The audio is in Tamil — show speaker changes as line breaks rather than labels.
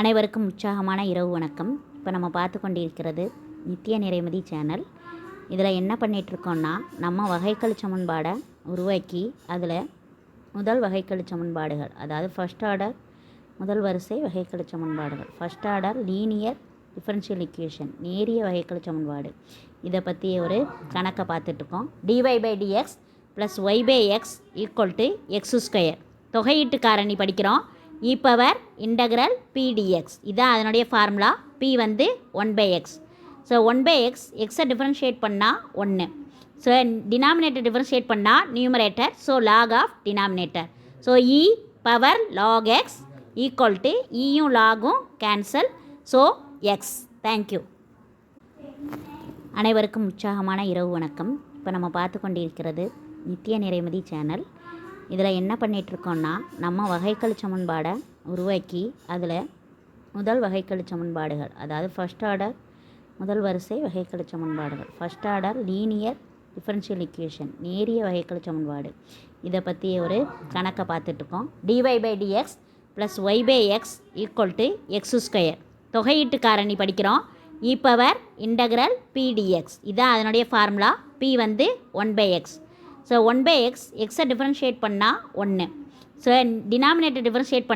அனைவருக்கும் உற்சாகமான இரவு வணக்கம். இப்போ நம்ம பார்த்து கொண்டிருக்கிறது நித்திய நிறைமதி சேனல். இதில் என்ன பண்ணிகிட்ருக்கோன்னா நம்ம வகைக்கெழு சமன்பாடை உருவாக்கி அதில் முதல் வகைக்கெழு சமன்பாடுகள் அதாவது ஃபஸ்ட் ஆர்டர் முதல் வரிசை வகைக்கெழு சமன்பாடுகள். First order linear differential equation நேரிய வகைக்கெழு சமன்பாடு. இதை பற்றி ஒரு கணக்கை பார்த்துட்ருக்கோம் dy by dx plus y by x equal to x square தொகையீட்டு காரணி படிக்கிறோம். இ பவர் இன்டகிரல் பிடிஎக்ஸ் இதான் அதனுடைய ஃபார்முலா பி வந்து one by x so one by x எக்ஸை டிஃப்ரென்ஷியேட் பண்ணால் ஒன்று ஸோ டினாமினேட்டர் டிஃப்ரென்ஷியேட் பண்ணால் numerator so log of denominator so e power log x equal to இயும் லாகும் cancel so x thank you அனைவருக்கும் உற்சாகமான இரவு வணக்கம். இப்போ நம்ம பார்த்து கொண்டிருக்கிறது நித்திய நிறைமதி சேனல். இதில் என்ன பண்ணிகிட்ருக்கோன்னா நம்ம வகைக்கெழு சமன்பாடை உருவாக்கி அதில் முதல் வகைக்கெழு சமன்பாடுகள் அதாவது ஃபஸ்ட் ஆர்டர் முதல் வரிசை வகைக்கெழு சமன்பாடுகள். First order linear differential equation நேரிய வகைக்கெழு சமன்பாடு. இதை பற்றி ஒரு கணக்கை பார்த்துட்ருக்கோம். Dy by dx plus y by x equal to x square தொகையீட்டு காரணி படிக்கிறோம் இ பவர் இன்டகிரல் பிடிஎக்ஸ் இதான் அதனுடைய ஃபார்முலா பி வந்து one by x so one by x எக்ஸை டிஃப்ரென்ஷியேட் பண்ணால் ஒன்று ஸோ டினாமினேட்டர் டிஃப்ரென்ஷியேட் பண்ண